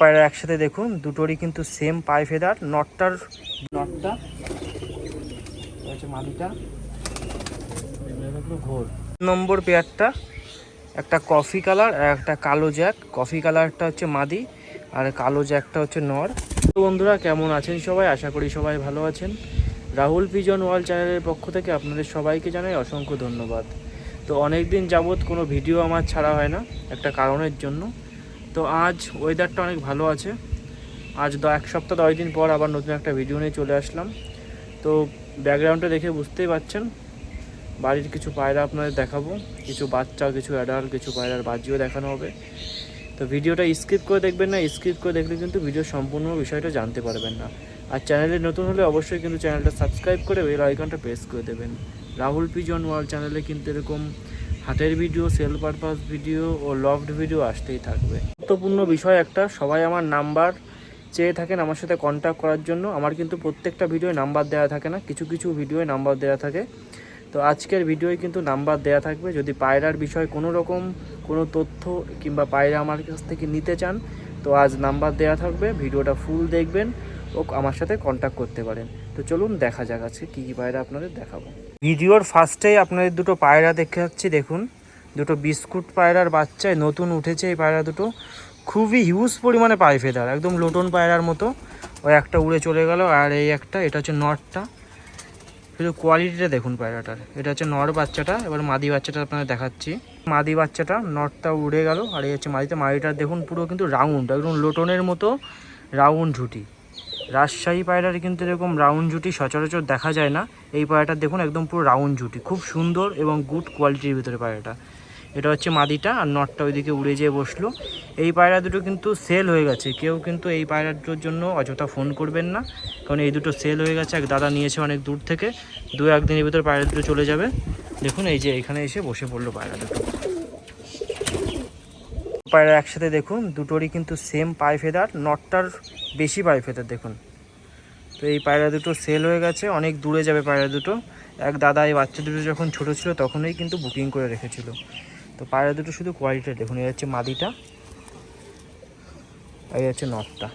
পায়রা একসাথে দেখুন, দুটোরই কিন্তু সেম পাই ফেদার নটটার নটটা হচ্ছে মাদিটা ঘোর নম্বর পেয়ারটা একটা কফি কালার আর একটা কালো জ্যাক কফি কালারটা হচ্ছে মাদি আর কালো জ্যাকটা হচ্ছে নর। বন্ধুরা, কেমন আছেন সবাই? আশা করি সবাই ভালো আছেন। রাহুল পিজন ওয়ার্ল্ড চ্যানেলের পক্ষ থেকে আপনাদের সবাইকে জানাই অসংখ্য ধন্যবাদ। তো অনেক দিন যাবৎ কোনো ভিডিও আমার ছাড়া হয় না, একটা কারণের জন্য। তো আজ ওয়েদারটা অনেক ভালো আছে। আজ দ, এক সপ্তাহ দশ দিন পর আবার নতুন একটা ভিডিও নিয়ে চলে আসলাম। তো ব্যাকগ্রাউন্ডটা দেখে বুঝতেই পারছেন। বাড়ির কিছু পায়রা আপনাদের দেখাবো। কিছু বাচ্চা, কিছু অ্যাডাল্ট কিছু পায়রার বাজিও দেখানো হবে। তো ভিডিওটা স্কিপ করে দেখবেন না স্কিপ করে দেখলে কিন্তু ভিডিও সম্পূর্ণ বিষয়টা জানতে পারবেন না। আর চ্যানেলে নতুন হলে অবশ্যই কিন্তু চ্যানেলটা সাবস্ক্রাইব করে বেল আইকনটা প্রেস করে দেবেন। রাহুল পিজন ওয়ার্ল্ড চ্যানেলে কিন্তু এরকম হাটের ভিডিও সেল পারপাস ভিডিও ও লভড ভিডিও আসতেই থাকবে। গুরুত্বপূর্ণ বিষয় একটা। সবাই আমার নাম্বার চেয়ে থাকেন আমার সাথে কন্ট্যাক্ট করার জন্য। আমার কিন্তু প্রত্যেকটা ভিডিওয় নাম্বার দেওয়া থাকে না, কিছু কিছু ভিডিওয় নাম্বার দেওয়া থাকে। তো আজকের ভিডিওয় কিন্তু নাম্বার দেওয়া থাকবে। যদি পায়রার বিষয়ে কোনো রকম কোনো তথ্য কিংবা পায়রা আমার কাছ থেকে নিতে চান, তো আজ নাম্বার দেওয়া থাকবে। ভিডিওটা ফুল দেখবেন ও আমার সাথে কন্ট্যাক্ট করতে পারেন। তো চলুন দেখা যাক আজকে কী কী পায়রা আপনাদের দেখাবো। ভিডিওর ফার্স্টেই আপনাদের দুটো পায়রা দেখে যাচ্ছি, দেখুন। দুটো বিস্কুট পায়রার বাচ্চায় নতুন উঠেছে এই পায়রা দুটো। খুবই হিউজ পরিমাণে পায়ে ফেদার, একদম লোটন পায়রার মতো। ওই একটা উড়ে চলে গেল, আর এই একটা, এটা হচ্ছে নটটা। শুধু কোয়ালিটিটা দেখুন পায়রাটার। এটা হচ্ছে নর বাচ্চাটা, এবার মাদি বাচ্চাটা আপনাদের দেখাচ্ছি। মাদি বাচ্চাটা, নটটা উড়ে গেল, আর এই হচ্ছে মাদিটা। মাদিটা দেখুন পুরো কিন্তু রাউন্ড একদম লোটনের মতো রাউন্ড ঝুটি। রাজশাহী পায়রার কিন্তু এরকম রাউন্ড জুটি সচরাচর দেখা যায় না। এই পায়রাটা দেখুন একদম পুরো রাউন্ড জুটি খুব সুন্দর এবং গুড কোয়ালিটির ভিতরে পায়রাটা। এটা হচ্ছে মাদিটা আর নটটা ওইদিকে উড়ে যেয়ে বসল। এই পায়রা দুটো কিন্তু সেল হয়ে গেছে। কেউ কিন্তু এই পায়রা দুটোর জন্য অযথা ফোন করবেন না। কারণ এই দুটো সেল হয়ে গেছে, এক দাদা নিয়েছে অনেক দূর থেকে। দু একদিনের ভিতরে পায়রা দুটো চলে যাবে। দেখুন এই যে এখানে এসে বসে পড়ল পায়রা দুটো। পায়রা একসাথে দেখুন, দুটোরই কিন্তু সেম পায়ে ফেদার, নটটার বেশি পায়ে ফেদার দেখুন। তো এই পায়রা দুটো সেল হয়ে গেছে, অনেক দূরে যাবে পায়রা দুটো। এক দাদা এই বাচ্চা দুটো যখন ছোটো ছিল তখনই কিন্তু বুকিং করে রেখেছিল। তো পায়রা দুটো শুধু কোয়ালিটিটা দেখুন, এই হচ্ছে মাদিটা এই হচ্ছে নটটা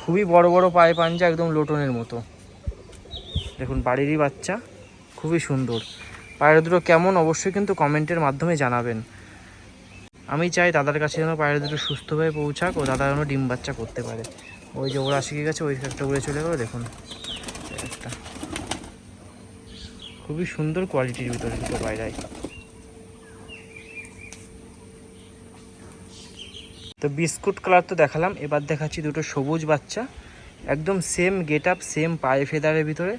খুবই বড় বড় পায়ে পাঞ্জা একদম লোটনের মতো। দেখুন, বাড়িরই বাচ্চা, খুবই সুন্দর। পায়রা দুটো কেমন, অবশ্যই কিন্তু কমেন্টের মাধ্যমে জানাবেন। আমি চাই দাদার কাছে যেন পায়রা দুটো সুস্থভাবে পৌঁছাক ও দাদা যেন ডিম বাচ্চা করতে পারে। ওই যে ওরা শিখে গেছে, ওই একটা উড়ে চলে গেলো, দেখুন। একটা। খুবই সুন্দর কোয়ালিটির ভিতরে দুটো পায়রাই। তো বিস্কুট কালার তো দেখালাম, এবার দেখাচ্ছি দুটো সবুজ বাচ্চা, একদম সেম গেট আপ সেম পায়ে ফেদারের ভিতরে,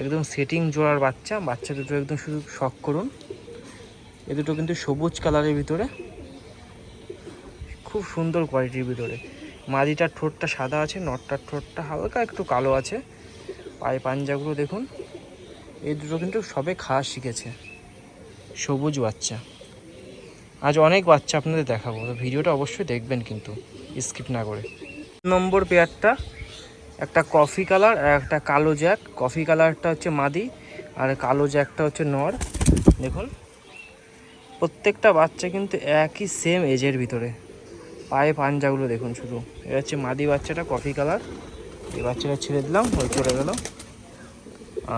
একদম সেটিং জোড়ার বাচ্চা বাচ্চা দুটো একদম শুধু শখ করুন। এ দুটো কিন্তু সবুজ কালারের ভিতরে, খুব সুন্দর কোয়ালিটির ভিতরে। মাদিটার ঠোঁটটা সাদা আছে, নটটার ঠোঁটটা হালকা একটু কালো আছে। পায়ে পাঞ্জাগুলো দেখুন এই দুটো কিন্তু সবে খাওয়া শিখেছে, সবুজ বাচ্চা। আজ অনেক বাচ্চা আপনাদের দেখাবো, তো ভিডিওটা অবশ্যই দেখবেন কিন্তু, স্কিপ না করে। নম্বর পেয়ারটা, একটা কফি কালার আর একটা কালো জ্যাক। কফি কালারটা হচ্ছে মাদি আর কালো জ্যাকটা হচ্ছে নর। দেখুন, প্রত্যেকটা বাচ্চা কিন্তু একই সেম এজের ভিতরে। পায়ে পাঞ্জাগুলো দেখুন শুধু। এটা হচ্ছে মাদি বাচ্চাটা, কফি কালার। এই বাচ্চাটা ছেড়ে দিলাম, ওই চলে গেল।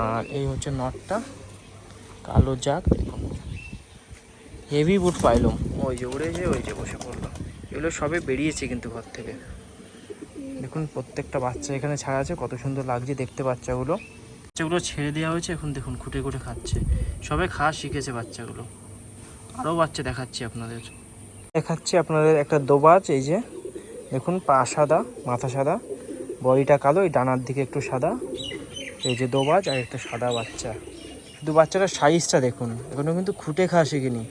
আর এই হচ্ছে নটটা কালো জাক দেখুন হেভি বুট পাইলাম ওই যে উড়ে যে, ওই যে বসে পড়ল। এগুলো সবে বেরিয়েছে কিন্তু ঘর থেকে। দেখুন, প্রত্যেকটা বাচ্চা এখানে ছাড়া আছে, কত সুন্দর লাগছে দেখতে বাচ্চাগুলো। বাচ্চাগুলো ছেড়ে দেওয়া হয়েছে, এখন দেখুন, খুঁটে খুঁটে খাচ্ছে। সবে খাওয়া শিখেছে বাচ্চাগুলো। আরও বাচ্চা দেখাচ্ছি আপনাদের। দেখাচ্ছি আপনাদের একটা দোবাজ, এই যে। দেখুন, পা সাদা, মাথা সাদা। বডিটা কালো, এই ডানার দিকে একটু সাদা। এই যে দোবাজ আর একটা সাদা বাচ্চা। শুধু বাচ্চাটার সাইজটা দেখুন। এখনও কিন্তু খুঁটে খাওয়া শিখিনি।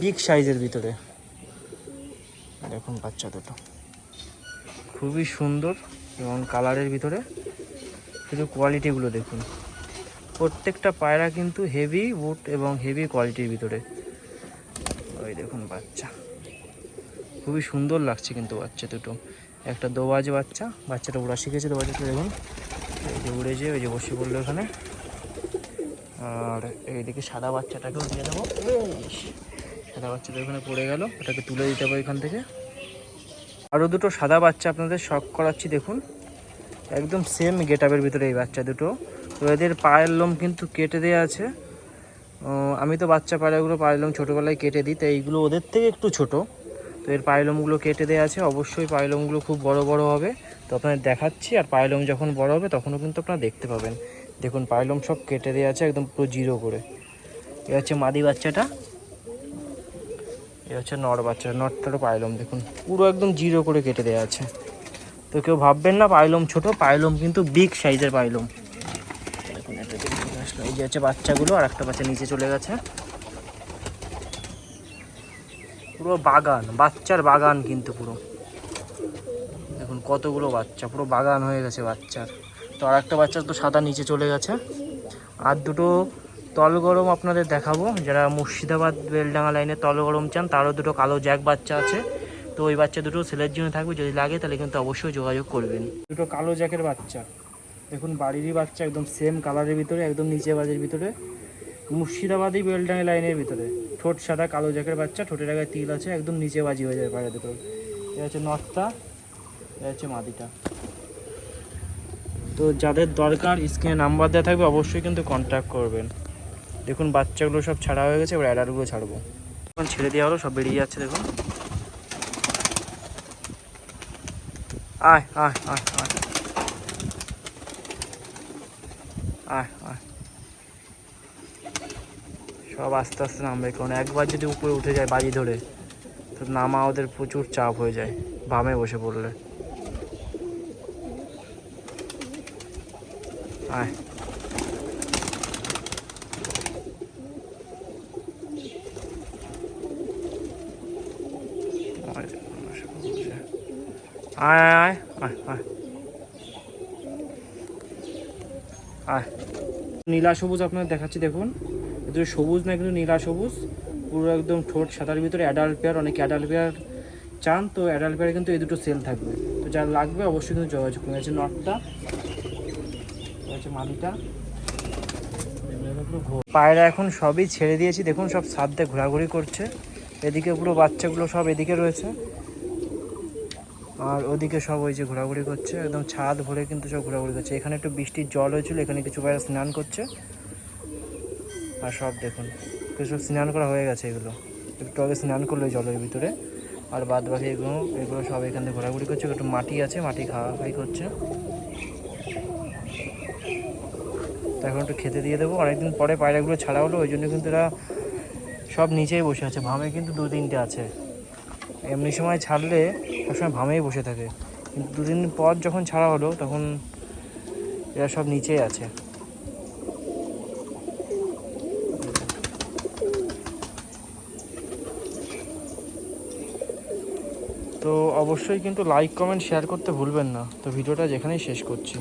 বিগ সাইজের ভিতরে। দেখুন বাচ্চা দুটো। খুবই সুন্দর এবং কালারের ভিতরে শুধু কোয়ালিটিগুলো দেখুন। প্রত্যেকটা পায়রা কিন্তু হেভি বুট এবং হেভি কোয়ালিটির ভিতরে। ওই দেখুন বাচ্চা। খুবই সুন্দর লাগছে কিন্তু বাচ্চা দুটো। একটা দোবাজ বাচ্চা, বাচ্চাটা উড়া শিখেছে দোবাজটা দেখুন। এই যে উড়েছে ওই যে বসে পড়ল এখানে আর এইদিকে সাদা বাচ্চাটাকেও দিয়ে দেবো। সাদা বাচ্চাটা ওখানে পড়ে গেল, ওটাকে তুলে দিতে হবে এখান থেকে। আরও দুটো সাদা বাচ্চা আপনাদের শখ করাচ্ছি, দেখুন। একদম সেম গেট আপের ভিতরে এই বাচ্চা দুটো। তো এদের পায়ের লোম কিন্তু কেটে দেওয়া আছে। আমি তো বাচ্চা পায়রাগুলো পায়ের লোম ছোটোবেলায় কেটে দিই তো এইগুলো ওদের থেকে একটু ছোট। তো এর পায়ের লোমগুলো কেটে দেওয়া আছে, অবশ্যই পায়ের লোমগুলো খুব বড় বড় হবে। তো আপনাদের দেখাচ্ছি, আর পায়ের লোম যখন বড় হবে তখনও কিন্তু আপনারা দেখতে পাবেন। দেখুন, পায়ের লোম সব কেটে দেওয়া আছে, একদম পুরো জিরো করে। এ হচ্ছে মাদি বাচ্চাটা। এ হচ্ছে নর বাচ্চা নরটারও পায়লম দেখুন, পুরো একদম জিরো করে কেটে দেওয়া আছে। তো কেউ ভাববেন না পায়লম ছোট পায়লম কিন্তু বিগ সাইজের আসলো। এই যে হচ্ছে বাচ্চাগুলো আর একটা বাচ্চা নিচে চলে গেছে। পুরো বাগান, বাচ্চার বাগান কিন্তু পুরো। দেখুন, কতগুলো বাচ্চা, পুরো বাগান হয়ে গেছে বাচ্চার। তো আর একটা বাচ্চা তো সাদা নিচে চলে গেছে। আর দুটো তল গরম আপনাদের দেখাবো। যারা মুর্শিদাবাদ, বেলডাঙ্গা লাইনে তল গরম চান, তারও দুটো কালো জ্যাক বাচ্চা আছে। তো ওই বাচ্চা দুটো সেলের জন্য থাকবে। যদি লাগে, তাহলে কিন্তু অবশ্যই যোগাযোগ করবেন। দুটো কালো জ্যাকের বাচ্চা। দেখুন, বাড়িরই বাচ্চা, একদম সেম কালারের ভিতরে, একদম নিচে বাজের ভিতরে। মুর্শিদাবাদী বেলডাঙ্গা লাইনের ভিতরে। ঠোঁট সাদা, কালো জ্যাকের বাচ্চা, ঠোঁটের আগে তিল আছে, একদম নিচে বাজি হয়ে যায় পায়রা দুটো এটা হচ্ছে নটটা এটা হচ্ছে মাদিটা। তো যাদের দরকার, স্ক্রিনে নাম্বার দেওয়া থাকবে, অবশ্যই কিন্তু কন্ট্যাক্ট করবেন। দেখুন বাচ্চাগুলো সব ছাড়া হয়ে গেছে এবার অ্যাডারগুলো ছাড়বো। এখন ছেড়ে দেওয়া হলো সব বেরিয়ে যাচ্ছে দেখুন। আয় আয় আয় আয়। আয় আয়। সব আস্তে আস্তে নামবে কারণ একবার যদি উপরে উঠে যায় বাজি ধরে তো নামা ওদের প্রচুর চাপ হয়ে যায় বামে বসে পড়লে। আয় আয়, আয় আয় আয় নীলা সবুজ আপনাদের দেখাচ্ছি, দেখুন। এদের সবুজ না কিন্তু নীলা সবুজ। পুরো একদম ঠোঁট সাদার ভিতরে অ্যাডাল্ট পেয়ার অনেক অ্যাডাল্ট পেয়ার চান, তো অ্যাডাল্ট পেয়ারে কিন্তু এই দুটো সেল থাকবে। তো যার লাগবে অবশ্যই কিন্তু যোগাযোগ করুন। আছে নটটা হচ্ছে মাদিটা পায়রা এখন সবই ছেড়ে দিয়েছি। দেখুন সব সাধ্যে ঘোরাঘুরি করছে। এদিকে পুরো বাচ্চাগুলো সব এদিকে রয়েছে। আর ওদিকে সব ওই যে ঘোরাঘুরি করছে, একদম ছাদ ভরে কিন্তু সব ঘোরাঘুরি করছে। এখানে একটু বৃষ্টির জল হয়েছিল, এখানে কিছু পায়রা স্নান করছে। আর সব দেখুন কিছু স্নান করা হয়ে গেছে এগুলো। একটু আগে স্নান করল জলের ভিতরে, আর বাদ বাকি এগুলো এগুলো সব এখান থেকে ঘোরাঘুরি করছে, একটু মাটি আছে, মাটি খাওয়া খাই করছে। তো এখন একটু খেতে দিয়ে দেবো, অনেকদিন পরে পায়রাগুলো ছাড়া হলো, ওই জন্য কিন্তু এরা সব নিচেই বসে আছে ভামে কিন্তু দু তিনটে আছে। এমনি সময় ছাড়লে সবসময় ভামেই বসে থাকে। দুদিন পর যখন ছাড়া হলো, তখন এরা সব নিচেই আছে। তো অবশ্যই কিন্তু লাইক কমেন্ট শেয়ার করতে ভুলবেন না। তো ভিডিওটা যেখানেই শেষ করছি।